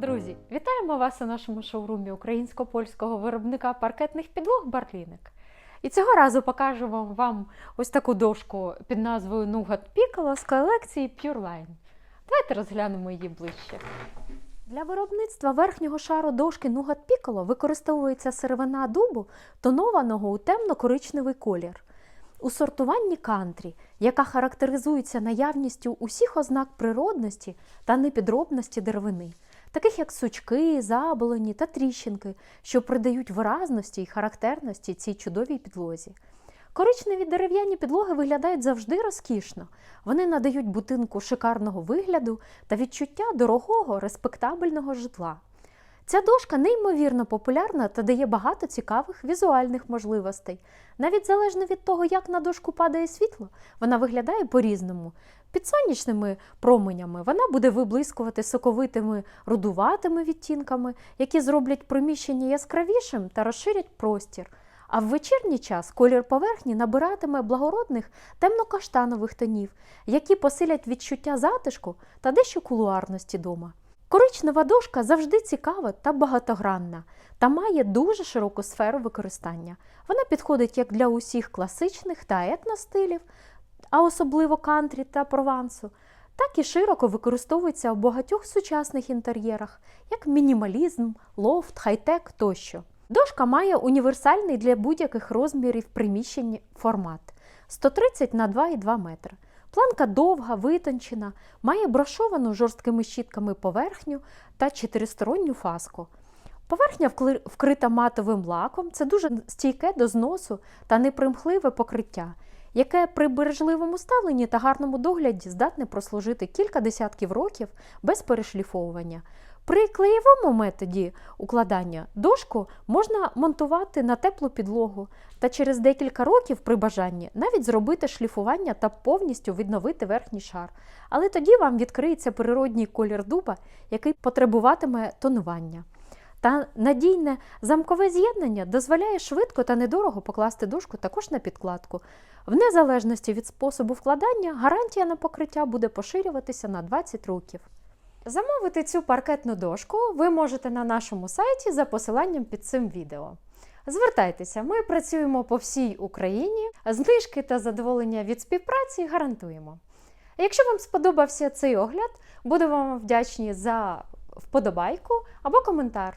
Друзі, вітаємо вас у нашому шоурумі українсько-польського виробника паркетних підлог Барліник. І цього разу покажемо вам ось таку дошку під назвою Nougat Piccolo з колекції Pure Line. Давайте розглянемо її ближче. Для виробництва верхнього шару дошки Nougat Piccolo використовується сировина дубу, тонованого у темно-коричневий колір. У сортуванні кантрі, яка характеризується наявністю усіх ознак природності та непідробності деревини, таких як сучки, заболоні та тріщинки, що придають виразності й характерності цій чудовій підлозі. Коричневі дерев'яні підлоги виглядають завжди розкішно. Вони надають будинку шикарного вигляду та відчуття дорогого, респектабельного житла. Ця дошка неймовірно популярна та дає багато цікавих візуальних можливостей. Навіть залежно від того, як на дошку падає світло, вона виглядає по-різному. Під сонячними променями вона буде виблискувати соковитими рудуватими відтінками, які зроблять приміщення яскравішим та розширять простір. А в вечірній час колір поверхні набиратиме благородних темно-каштанових тонів, які посилять відчуття затишку та дещо кулуарності дома. Коричнева дошка завжди цікава та багатогранна та має дуже широку сферу використання. Вона підходить як для усіх класичних та етностилів, а особливо кантрі та провансу, так і широко використовується у багатьох сучасних інтер'єрах, як мінімалізм, лофт, хай-тек тощо. Дошка має універсальний для будь-яких розмірів приміщень формат 130 на 2,2 метри. Планка довга, витончена, має брошовану жорсткими щітками поверхню та чотиристоронню фаску. Поверхня вкрита матовим лаком, це дуже стійке до зносу та непримхливе покриття, яке при бережливому ставленні та гарному догляді здатне прослужити кілька десятків років без перешліфовування. При клеєвому методі укладання дошку можна монтувати на теплу підлогу та через декілька років при бажанні навіть зробити шліфування та повністю відновити верхній шар. Але тоді вам відкриється природній колір дуба, який потребуватиме тонування. Та надійне замкове з'єднання дозволяє швидко та недорого покласти дошку також на підкладку. В незалежності від способу вкладання гарантія на покриття буде поширюватися на 20 років. Замовити цю паркетну дошку ви можете на нашому сайті за посиланням під цим відео. Звертайтеся, ми працюємо по всій Україні, знижки та задоволення від співпраці гарантуємо. Якщо вам сподобався цей огляд, будемо вам вдячні за вподобайку або коментар.